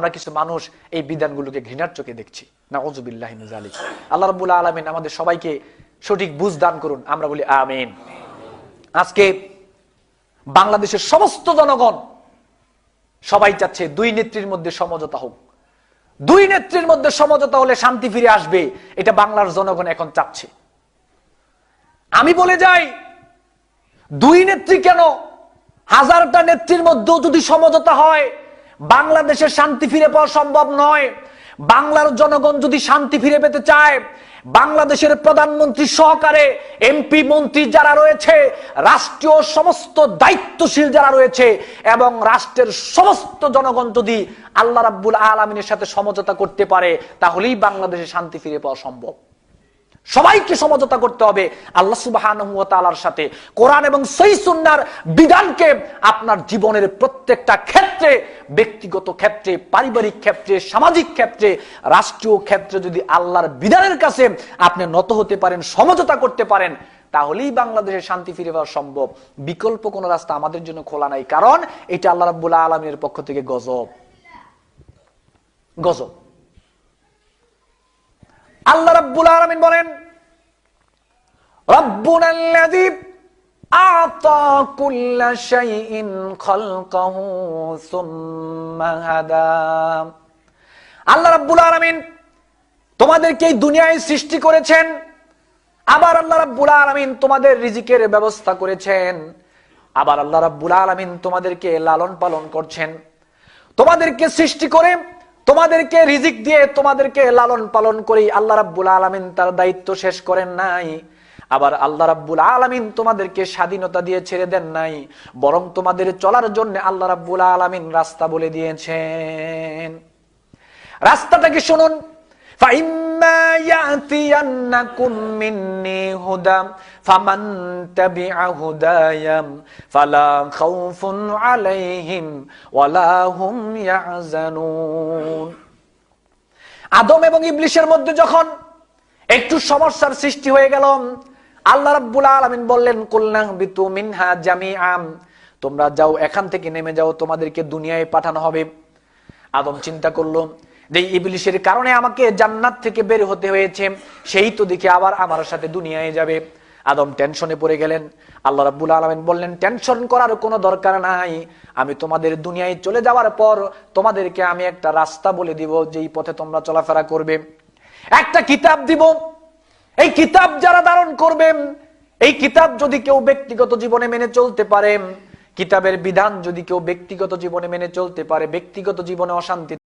আমরা কিছু মানুষ এই বিধানগুলোকে ঘৃণার চোখে দেখছি। না অজুবিল্লাহ জালিক আল্লাহ রবুল্লা আলমিন আমাদের সবাইকে সঠিক বুঝ দান করুন। আমরা বলি আমিন। আজকে বাংলাদেশের সমস্ত জনগণ সবাই চাচ্ছে দুই নেত্রীর মধ্যে সমঝোতা হোক। দুই নেত্রীর মধ্যে সমঝোতা হলে শান্তি ফিরে আসবে, এটা বাংলার জনগণ এখন চাচ্ছে। আমি বলে যাই, দুই নেত্রী কেন হাজারটা নেত্রীর মধ্যেও যদি সমঝোতা হয় বাংলাদেশের শান্তি ফিরে পাওয়া সম্ভব নয়। বাংলার জনগণ যদি শান্তি ফিরে পেতে চায়, বাংলাদেশের প্রধানমন্ত্রী সহকারে এমপি মন্ত্রী যারা রয়েছে, রাষ্ট্রীয় সমস্ত দায়িত্বশীল যারা রয়েছে এবং রাষ্ট্রের সমস্ত জনগণ যদি আল্লাহ রাব্বুল আলমিনের সাথে সমঝোতা করতে পারে, তাহলেই বাংলাদেশে শান্তি ফিরে পাওয়া সম্ভব। সবাইকে সমঝোতা করতে হবে আল্লাহ সুবাহর সাথে। কোরআন এবং সেই সুন্নার বিধানকে আপনার জীবনের প্রত্যেকটা ক্ষেত্রে, ব্যক্তিগত ক্ষেত্রে, পারিবারিক ক্ষেত্রে, সামাজিক ক্ষেত্রে, রাষ্ট্রীয় ক্ষেত্রে যদি আল্লাহর বিধানের কাছে আপনি নত হতে পারেন, সমঝোতা করতে পারেন, তাহলেই বাংলাদেশে শান্তি ফিরে পাওয়া সম্ভব। বিকল্প কোনো রাস্তা আমাদের জন্য খোলা নাই, কারণ এটা আল্লাহ রাবুল্লাহ আলমীর পক্ষ থেকে গজব। গজব। আল্লাহ রাব্বুল আলামিন বলেন, রব্বুনা আল্লাযী আ'তা কুল্লা শাইইন খালকাহু সুম্মা হাদা। আল্লাহ রাব্বুল আলামিন তোমাদেরকে এই দুনিয়ায় সৃষ্টি করেছেন, আবার আল্লাহ রাব্বুল আলামিন তোমাদের রিজিকের ব্যবস্থা করেছেন, আবার আল্লাহ রাব্বুল আলামিন তোমাদেরকে লালন পালন করছেন। তোমাদেরকে সৃষ্টি করে তোমাদেরকে রিজিক দিয়ে তোমাদেরকে লালন পালন করি। আল্লাহ রাব্বুল আলমিন তার দায়িত্ব শেষ করেন নাই। আবার আল্লাহ রাব্বুল আলমিন তোমাদেরকে স্বাধীনতা দিয়ে ছেড়ে দেন নাই। বরং তোমাদের চলার জন্য আল্লাহ রাব্বুল আলমিন রাস্তা বলে দিয়েছেন। রাস্তাটা কি শুনুন। ফাইম্মা يأتينكم مني هدى فمن تبع هداي فلا خوف عليهم ولا هم يحزنون আদম এবং ইবলিশের মধ্যে যখন একটু সমস্যার সৃষ্টি হয়ে গেল আল্লাহ রাব্বুল আলামিন বললেন কুলনা বিতু মিনহা জামিআম তোমরা যাও এখান থেকে নেমে যাও তোমাদেরকে দুনিয়ায় পাঠানো হবে আদম চিন্তা করলো যে ইবলিশের কারণে আমাকে জান্নাত থেকে বের হতে হয়েছে, সেই তো দেখে আবার আমার সাথে দুনিয়ায় যাবে। আদম টেনশনে পড়ে গেলেন। আল্লাহ রাব্বুল আলামিন বললেন, টেনশন করার কোনো দরকার নাই। আমি তোমাদের দুনিয়ায় চলে যাওয়ার পর তোমাদেরকে আমি একটা রাস্তা বলে দিব, যেই পথে তোমরা চলাফেরা করবে। একটা কিতাব দিব। এই কিতাব যারা ধারণ করবে, এই কিতাব যদি কেউ ব্যক্তিগত জীবনে মেনে চলতে পারে, কিতাবের বিধান যদি কেউ ব্যক্তিগত জীবনে মেনে চলতে পারে, ব্যক্তিগত জীবনে অশান্তি